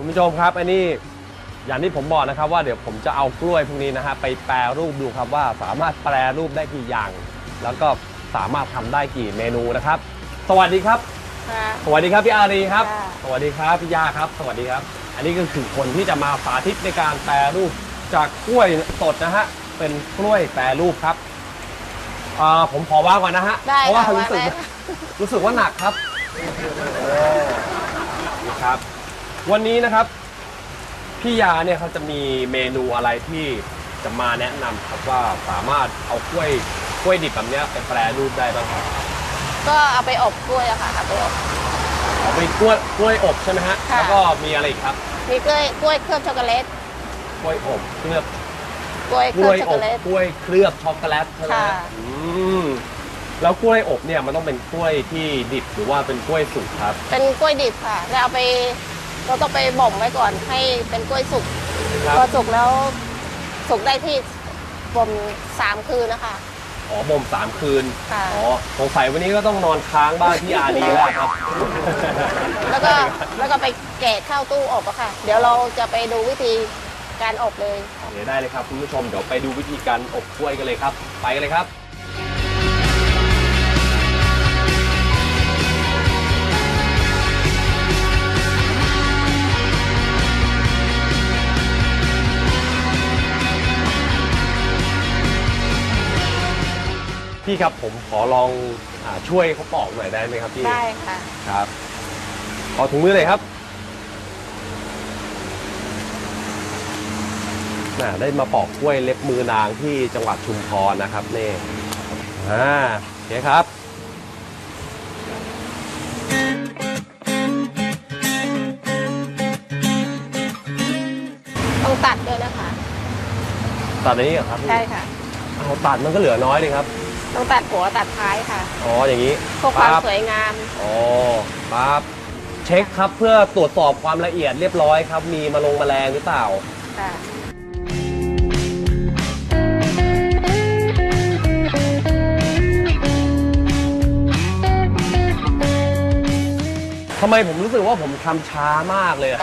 คุณผู้ชมครับ อันนี้อย่างที่ผมบอกนะครับว่าเดี๋ยวผมจะเอากล้วยพวกนี้นะฮะไปแปรรูปดูครับว่าสามารถแปรรูปได้กี่อย่าง แล้วก็สามารถทำได้กี่เมนูนะครับ สวัสดีครับ ค่ะ สวัสดีครับพี่อารีครับ ค่ะ สวัสดีครับพี่ยาครับ สวัสดีครับ อันนี้ก็คือคนที่จะมาสาธิตในการแปรรูปจากกล้วยสดนะฮะเป็นกล้วยแปรรูปครับอ่าผมขอว่างก่อนนะฮะได้เพราะว่าค่ะรู้สึกว่า ได้ รู้สึกว่าหนักครับ โอ้นี่ครับ วันนี้นะครับพี่ยาเนี่ยเขาจะมีเมนูอะไรที่จะมาแนะนำครับว่าสามารถเอากล้วยกล้วยดิบแบบเนี้ยไปแปรรูปได้บ้างครับก็เอาไปอบกล้วยอะค่ะเอาไปอบ เอาไปกล้วยกล้วยอบใช่ไหมฮะค่ะ แล้วก็มีอะไรอีกครับมีกล้วยกล้วยเคลือบช็อกโกแลตกล้วยอบเคลือบกล้วยกเคลืล้อบวยช็อกอโกบแลต กล้วยเคลือบช็อกโกแลตใช่ไหมฮะค่ะ อืมแล้วกล้วยอบเนี่ยมันต้องเป็นกล้วยที่ดิบหรือว่าเป็นกล้วยสุกครับ เป็นกล้วยดิบค่ะ แล้วเอาไป เราต้องไปบ่มไว้ก่อนให้เป็นกล้วยสุกครับ พอสุกแล้วสุกได้ที่บ่มสามคืนนะคะอ๋อบ่มสามคืน ค่ะ อ๋อ สงสัยวันนี้ก็ต้องนอนค้างบ้านที่อาดีแล้วครับ แล้วก็แล้วก็ไปแกะเข้าตู้อบอะค่ะ เดี๋ยวเราจะไปดูวิธีการอบเลย เดี๋ยวได้เลยครับคุณผู้ชม เดี๋ยวไปดูวิธีการอบกล้วยกันเลยครับ ไปกันเลยครับ พี่ครับผมขอลองอาช่วยเขาปอกหน่อยได้ไหมครับพี่ได้ค่ะ ครับขอถุงมือเลยครับน่ะได้มาปอกกล้วยเล็บมือนางที่จังหวัดชุมพรนะครับนี่อ่าโอเคครับต้องตัดด้วยนะคะตัดอันนี้เหรอครับพี่ใช่ค่ะ เอาตัดมันก็เหลือน้อยเลยครับ ต้องตัดหัวตัดท้ายค่ะอ๋ออย่างนี้เพื่อความปั๊บสวยงาม อ๋อปั๊บเช็คครับเพื่อตรวจสอบความละเอียดเรียบร้อยครับ มีมาลงแมลงหรือเปล่า ค่ะ ทำไมผมรู้สึกว่าผมทำช้ามากเลยอะ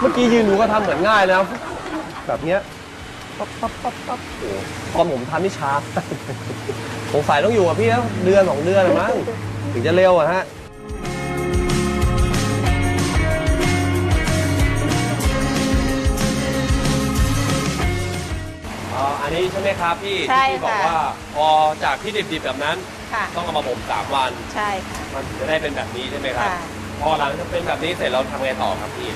เมื่อกี้ยืนดูก็ทำเหมือนง่ายแล้ว แบบเนี้ย ปั๊บปั๊บปั๊บปั๊บโอ้โหตอนผมทำนี่ช้าสงสัยต้องอยู่กับพี่แล้วเดือนสองเดือนละมั้งถึงจะเร็วอะฮะ อ๋อ อันนี้ใช่ไหมครับพี่ใช่ที่บอกค่ะ ว่าพอจากที่ดิบๆแบบนั้น ค่ะ ต้องเอามาบ่มสามวัน ใช่ค่ะ มันถึงจะได้เป็นแบบนี้ใช่ไหมครับ ค่ะ พอหลังจากเป็นแบบนี้เสร็จเราทำไงต่อครับพี่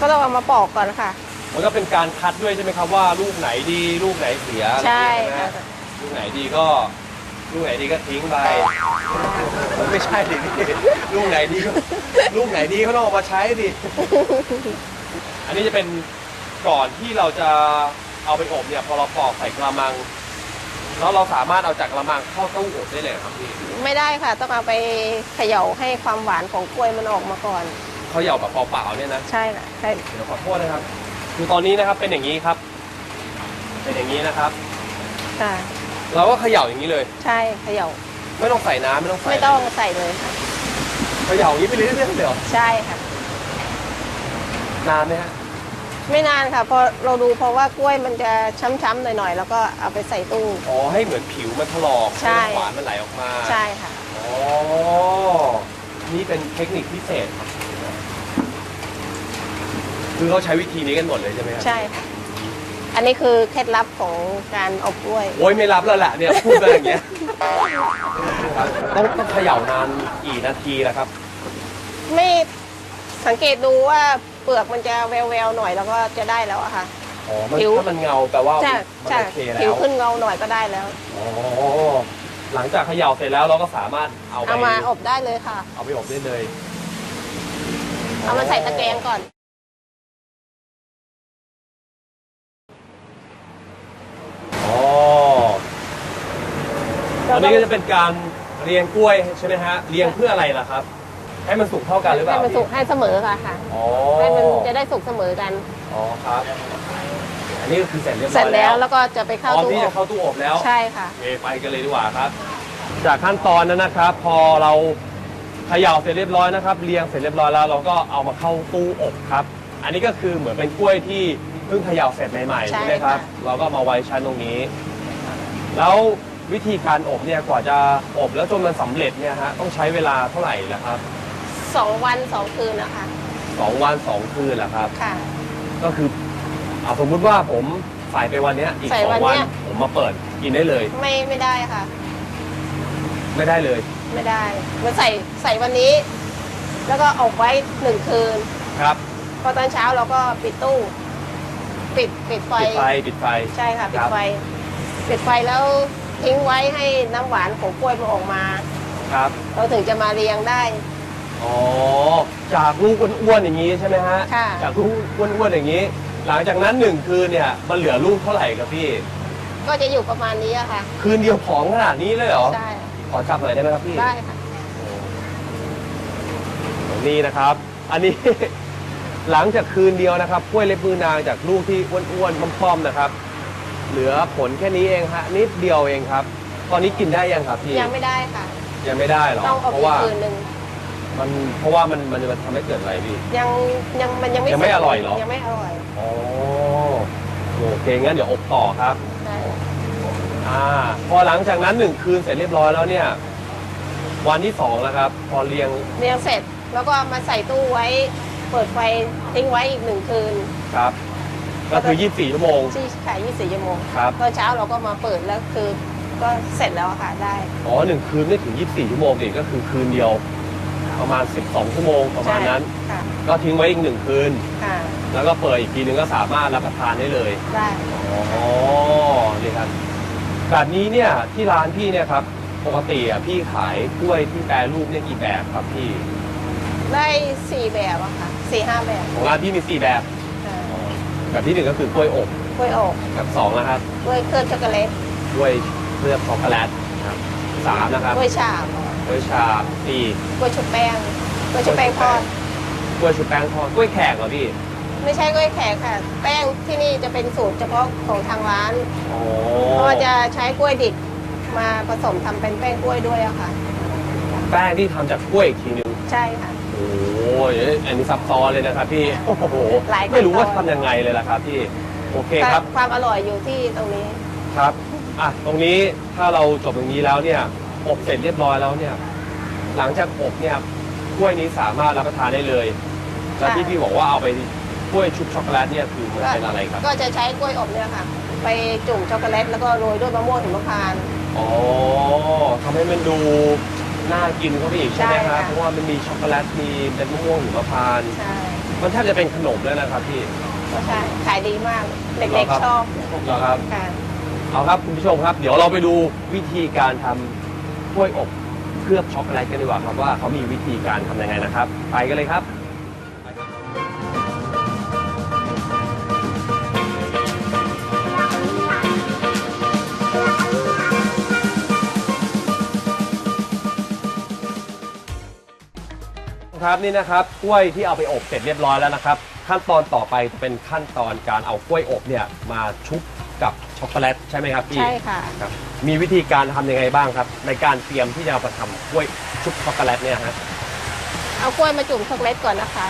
ก็ต้องเอามาปอกก่อนค่ะ มันก็เป็นการคัดด้วยใช่ไหมครับว่าลูกไหนดีลูกไหนเสียอะไรใช่อย่างเงี้ยค่ะใช่ไหมลูกไหนดีก็ลูกไหนดีก็ทิ้งไปไม่ใช่ดิพี่ลูกไหนดีก็ลูกไหนดีก็ต้องเอามาใช้ดิอันนี้จะเป็นก่อนที่เราจะเอาไปอบเนี่ยพอเราปอกใส่กระมังแล้วเราสามารถเอาจากกระมังเข้าตู้อบได้เลยเหรอครับพี่ไม่ได้ค่ะ ต้องเอาไปเขย่าให้ความหวานของกล้วยมันออกมาก่อน เขาเหย่าแบบเปล่าๆเนี่ยนะใช่ค่ะใช่เดี๋ยวขอโทษนะครับ คือตอนนี้นะครับเป็นอย่างนี้ครับ เป็นอย่างนี้นะครับ ค่ะ เราก็เขย่าอย่างนี้เลย ใช่เขย่าไม่ต้องใส่น้ำไม่ต้องใส่ไม่ต้องใส่เลยค่ะเขย่าอย่างนี้ไปเรื่อยๆเดี๋ยวใช่ค่ะ นานไหมฮะไม่นานค่ะพอเราดูเพราะว่ากล้วยมันจะช้ำๆหน่อยๆ แล้วก็เอาไปใส่ตู้ อ๋อให้เหมือนผิวมันถลอกใช่ห้น้ำหวานมันไหลออกมาใช่ค่ะ อ๋อนี่เป็นเทคนิคพิเศษ ครับคือเขาใช้วิธีนี้กันหมดเลยใช่ไหมครับใช่ค่ะอันนี้คือเคล็ดลับของการอบกล้วย โอ้ยไม่รับแล้วแหละเนี่ยพูดไปอย่างเงี้ยครับต้องต้องเขย่านานกี่นาทีนะครับ ไม่สังเกตดูว่าเปลือกมันจะแววๆหน่อยแล้วก็จะได้แล้วอะค่ะ อ๋อมันผิว ถ้ามันเงาแปลว่าใช่มันใช่โอเคแล้ผิววขึ้นเงาหน่อยก็ได้แล้ว อ๋อหลังจากเขย่าเสร็จแล้วเราก็สามารถเอาไปเอามาอบได้เลยค่ะ เอาไปอบได้เลย เอามาใส่ตะแกรงก่อน อ๋อ อันนี้ก็จะเป็นการเรียงกล้วยใช่ไหมฮะ เรียงเพื่ออะไรล่ะครับ ให้มันสุกเท่ากันหรือเปให้ล่ามันสุกให้เสมอค่ะค่ะอ๋อให้มันจะได้สุกเสมอกัน อ๋อครับ อันนี้ก็คือเสร็จเรียบร้เสร็อจยแล้แล้ววแล้วก็จะไปเข้าพร้อมตู้ที่อจะบเข้าตู้อบแล้วใช่ค่ะโอเคไปกันเลยดีกว่าครับ จากขั้นตอนนั้นนะครับ พอเราเขย่าเสร็จเรียบร้อยนะครับเรียงเสร็จเรียบร้อยแล้วเราก็เอามาเข้าตู้อบครับ อันนี้ก็คือเหมือนเป็นกล้วยที่เพิ่งเขย่าเสร็จใหม่ๆใช่ใช่ไหมครับค่ะเราก็มาไว้ชั้นตรงนี้ แล้ว วิธีการอบเนี่ยกว่าจะอบแล้วจนมันสำเร็จเนี่ยฮะต้องใช้เวลาเท่าไหร่ละครับสองวันสองคืนนะคะสองวันสองคืนแหละครับ ค่ะ ก็คือเอาสมมุติว่าผมใส่ไปวันเนี้ยอีกใส่สอวังนวัน เนี้ย ผมมาเปิดกินได้เลย ไม่ไม่ได้ค่ะ ไม่ได้เลย ไม่ได้มันใส่ใส่วันนี้ แล้วก็อบไว้หนึ่งคืน ครับพอตอนเช้าเราก็ปิดตู้ ปิดปิดไฟ ปิดไฟปิดไฟ ใช่ค่ะ ปิคดรับ ไฟ ปิดไฟแล้ว ทิ้งไว้ให้น้ำหวานของกล้วยมันออกมา ครับเราถึงจะมาเรียงได้ อ๋อจากลูกอ้วนๆอย่างนี้ใช่ไหมฮะค่ะ จากลูกอ้วนๆอย่างนี้ หลังจากนั้นหนึ่งคืนเนี่ยมันเหลือลูกเท่าไหร่ครับพี่ ก็จะอยู่ประมาณนี้อะค่ะ คืนเดียวผอมขนาดนี้เลยเหรอใช่ขอจับหน่อยได้ไหมครับพี่ได้ค่ะ นี่นะครับ อันนี้ หลังจากคืนเดียวนะครับกล้วยเล็บมือนางจากลูกที่อ้วนๆป้อมๆนะครับ เหลือผลแค่นี้เองฮะนิดเดียวเองครับ ตอนนี้กินได้ยังครับพี่ยังไม่ได้ค่ะ ยังไม่ได้หรอต้องเอาเพอีราะกว่าคืนหนึ่งมันเพราะว่ามันมันจะทำให้เกิดอะไรพี่ ยังยังมันยังไม่ยังไม่เสอร่อยเหรอ ยังไม่อร่อยอ๋อโอเคงั้นเดี๋ยวอบต่อครับใช่อ่าพอหลังจากนั้นหนึ่งคืนเสร็จเรียบร้อยแล้วเนี่ย วันที่สองแล้วครับ พอเรียงเรียงเสร็จแล้วก็เอามาใส่ตู้ไว้ เปิดไฟทิ้งไว้อีกหนึ่งคืน ครับ ก็คือ 24 ชั่วโมง ที่ขาย24ชั่วโมงครับ ตอนเช้าเราก็มาเปิดแล้วคือก็เสร็จแล้วอะค่ะได้ อ๋อหนึ่งคืนไม่ถึง 24 ชั่วโมงดิก็คือคืนเดียว ประมาณ 12 ชั่วโมงประมาณนั้นใช่ค่ะ ก็ทิ้งไว้อีกหนึ่งคืน ค่ะ แล้วก็เปิดอีกทีนึงก็สามารถรับประทานได้เลย ได้ อ๋อนี่ครับแบบนี้เนี่ยที่ร้านพี่เนี่ยครับ ปกติอะพี่ขายกล้วยที่แปรรูปเนี่ยกี่แบบครับพี่ ได้สี่แบบอะค่ะสี่ห้าแบบ ของร้านพี่มีสี่แบบ ค่ะแบบที่หนึ่งก็คือกล้วยอบกล้วยอกแบบสองนะครับกล้วยเคลือบช็อกโกแลตกล้วยเคลือบช็อกโกแลตครับสามนะครับกล้วยฉาบกล้วยชาบสี่กล้วยชุบแป้งกล้วยชุบแป้งทอดกล้วยชุบแป้งทอดกล้วยแขกเหรอพี่ไม่ใช่กล้วยแขกค่ะ แป้งที่นี่จะเป็นสูตรเฉพาะของทางร้านอ๋อเพราะว่าจะใช้กล้วยดิบมาผสมทำเป็นแป้งกล้วยด้วยอะค่ะ แป้งที่ทำจากกล้วยอีกทีนึงใช่ค่ะ โอ้ยอันนี้ซับซ้อนเลยนะครับพี่ โอ้โห หลายขั้นตอน ไม่รู้ว่าทำยังไงเลยล่ะครับพี่ โอเคครับ ความอร่อยอยู่ที่ตรงนี้ ครับ อะ ตรงนี้ถ้าเราจบตรงนี้แล้วเนี่ย อบเสร็จเรียบร้อยแล้วเนี่ย หลังจากอบเนี่ยกล้วยนี้สามารถรับประทานได้เลย แล้วที่ค่ะพี่บอกว่าเอาไปกล้วยชุบช็อกโกแลตเนี่ยคือมันเป็นอะไรครับ ก็จะใช้กล้วยอบเนี่ยค่ะ ไปจุ่มช็อกโกแลตแล้วก็โรยด้วยมะม่วงหิมพานต์ อ๋อทำให้มันดู น่ากินเข้าไปอีกใช่ไหมใช่ครับค่ะ เพราะว่ามันมีช็อกโกแลตมีเป็นมะม่วงหิมพานต์ใช่มันแทบจะเป็นขนมแล้วนะครับพี่ ก็ใช่ขายดีมาก เด็กเหรอครับๆชอบเหรอครับ ค่ะ เอาครับคุณผู้ชมครับ เดี๋ยวเราไปดูวิธีการทำกล้วยอบเคลือบช็อกโกแลตกันดีกว่าครับว่าเขามีวิธีการทำยังไงนะครับ ไปกันเลยครับ ครับนี่นะครับกล้วยที่เอาไปอบเสร็จเรียบร้อยแล้วนะครับ ขั้นตอนต่อไปจะเป็นขั้นตอนการเอากล้วยอบเนี่ยมาชุบกับช็อกโกแลตใช่ไหมครับพี่ใช่ค่ะ ครับมีวิธีการทำยังไงบ้างครับ ในการเตรียมที่จะเอาไปทำกล้วยชุบช็อกโกแลตเนี่ยฮะเอากล้วยมาจุ่มช็อกโกแลตก่อนนะคะ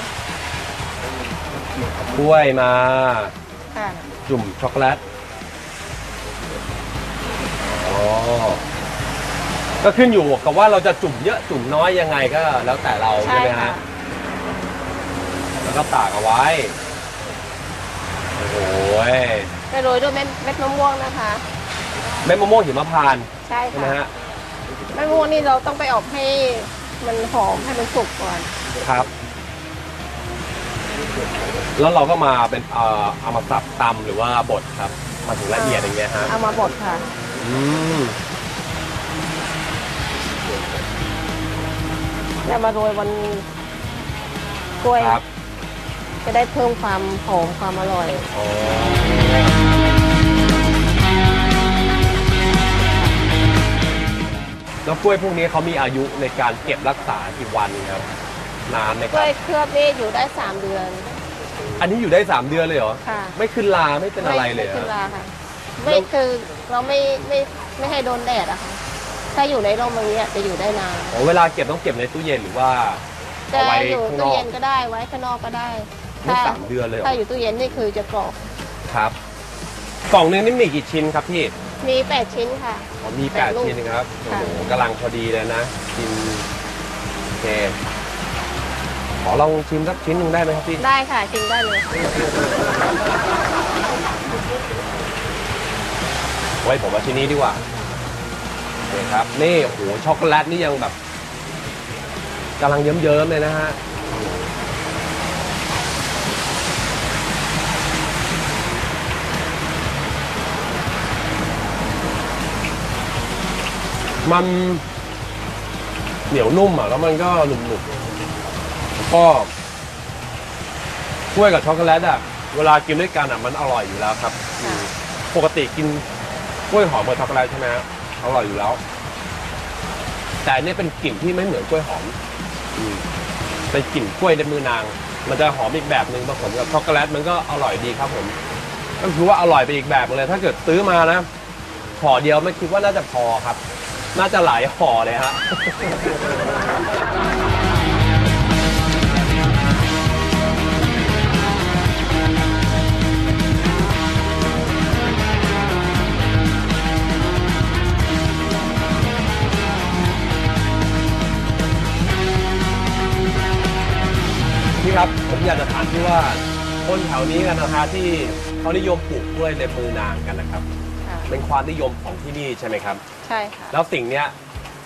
กล้วยมาค่ะจุ่มช็อกโกแลตอ๋อ ก็ขึ้นอยู่กับว่าเราจะจุ่มเยอะจุ่มน้อยยังไงก็แล้วแต่เราใช่ใช่ไหมค่ะฮะแล้วก็ตากเอาไว้ โอ้โหไปโรยด้วยเม็ดเม็ดมะม่วงนะคะ เม็ดมะม่วงหิมพานต์ใช่ใช่ไหมค่ะฮะเม็ดมะม่วงนี่เราต้องไปอบให้มันหอมให้มันสุกก่อน ครับ แล้วเราก็มาเป็นเอ่อเอามาสับตำหรือว่าบดครับ มาถึงละเอียดอย่างเงี้ยฮะเอามาบดค่ะ อืม แล้วมาโรยบนกล้วย ครับจะได้เพิ่มความหอมความอร่อย อ๋อแล้วกล้วยพวกนี้เขามีอายุในการเก็บรักษากี่วันครับนานไหมคกล้รัวยบเคลือบนี่อยู่ได้สามเดือน อันนี้อยู่ได้ 3 เดือนเลยเหรอ ค่ะ ไม่ขึ้นลาไม่เป็นอะไรเลยม่เหรขึ้นอราค่ะ ไม่คือเราไม่ไม่ไม่ให้โดนแดดอะค่ะ ถ้าอยู่ในร่มอย่างเงี้ยจะอยู่ได้นานอ๋อเวลาเก็บต้องเก็บในตู้เย็นหรือว่า จะเอาไว้อยู่ข้างนตู้อกเย็นก็ได้ไว้ข้างนอกก็ได้อไม่ถ้าสามเดือนเลยเหรอ ถ้าอยู่ตู้เย็นนี่คือจะกรอบครับ กล่องหนึงนี่มีกี่ชิ้นครับพี่มี8ชิ้นค่ะ อ๋อมีแปด8ลูกชิ้นนะครับโอ้ค่ะ โหกำลังพอดีเลยนะกินโอเคขอลองชิมสักชิ้นหนึ่งได้ไหมครับพี่ได้ค่ะชิมได้เลยไว้ผมเอาชิ้นนี้ดีกว่า โอเคครับ นี่โอ้โหช็อกโกแลตนี่ยังแบบกำลังเยิ้มๆเลยนะฮะมันเหนียวนุ่มอะแล้วมันก็หนุบๆแล้วก็กล้วยกับช็อกโกแลตอะเวลากินด้วยกันอะมันอร่อยอยู่แล้วครับค่ะปกติกินกล้วยหอมกับช็อกโกแลตใช่ไหมฮะ อร่อยอยู่แล้ว แต่อันนี้เป็นกลิ่นที่ไม่เหมือนกล้วยหอมอืมเป็นกลิ่นกล้วยในมือนาง มันจะหอมอีกแบบหนึ่งผสมกับช็อกโกแลตมันก็อร่อยดีครับผม ก็คือว่าอร่อยไปอีกแบบเลย ถ้าเกิดซื้อมานะห่อเดียวไม่คิดว่าน่าจะพอครับ น่าจะหลายห่อเลยฮะ ว่าคนแถวนี้กันนะฮะที่เขานิยมปลูกกล้วยในมือนางกันนะครับ ค่ะเป็นความนิยมของที่นี่ใช่ไหมครับ ใช่ค่ะ แล้วสิ่งเนี้ย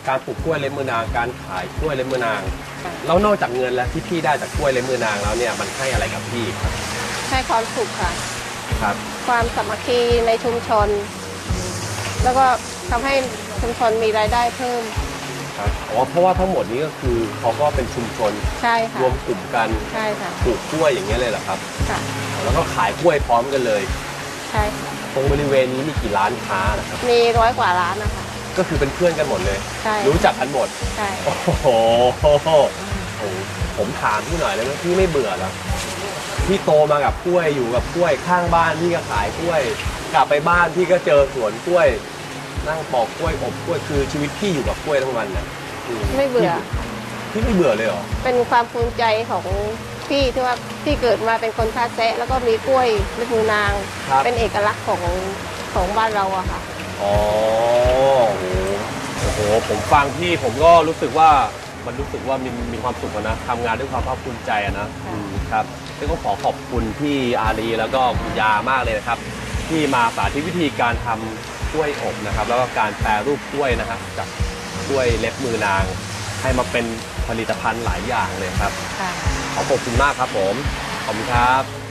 การปลูกกล้วยเล็บมือนางการขายกล้วยเล็บมือนาง ค่ะ แล้วนอกจากเงินแล้วที่พี่ได้จากกล้วยเล็บมือนางแล้วเนี่ยมันให้อะไรกับพี่ครับให้ความสุขค่ะ ครับ ความสามัคคีในชุมชน แล้วก็ทำให้ชุมชนมีรายได้เพิ่ม ครับอ๋อเพราะว่าทั้งหมดนี้ก็คือเขาก็เป็นชุมชนใช่ค่ะรวมกลุ่มกันใช่ค่ะปลูกกล้วยอย่างเงี้ยเลยเหรอครับค่ะแล้วก็ขายกล้วยพร้อมกันเลย ใช่ค่ะตรงบริเวณนี้มีกี่ร้านค้านะครับ มีร้อยกว่าร้านนะคะก็คือเป็นเพื่อนกันหมดเลย ใช่รู้จักกันหมด ใช่โอ้โหโอ้โหผมถามพี่หน่อยเลยว่าพี่ไม่เบื่อเหรอพี่โตมากับกล้วยอยู่กับกล้วยข้างบ้านพี่ก็ขายกล้วย กลับไปบ้านพี่ก็เจอสวนกล้วย นั่งปอกกล้วยอบกล้วยคือชีวิตพี่อยู่กับกล้วยทั้งวันน่ะอืไม่เบื่อ พี่ไม่เบื่อเลยเหรอเป็นความภูมิใจของพี่ที่ว่าพี่เกิดมาเป็นคนท่าแซะแล้วก็มีกล้วยเล็บมือนาง ครับเป็นเอกลักษณ์ของของบ้านเราอะค่ะ อ๋อโอ้โหโอ้โห ผมฟังพี่ผมก็รู้สึกว่ามันรู้สึกว่ามีมีความสุขอะนะทำงานด้วยความภาคภูมิใจอะนะค่ะอืมครับก็ต้องขอขอบคุณพี่อารีแล้วก็คุณยามากเลยนะครับ ที่มาสาธิตวิธีการทำ กล้วยอบนะครับ แล้วก็การแปรรูปกล้วยนะครับจากกล้วยเล็บมือนาง ให้มาเป็นผลิตภัณฑ์หลายอย่างเลยครับ ค่ะ ขอขอบคุณมากครับผม ขอบคุณครับ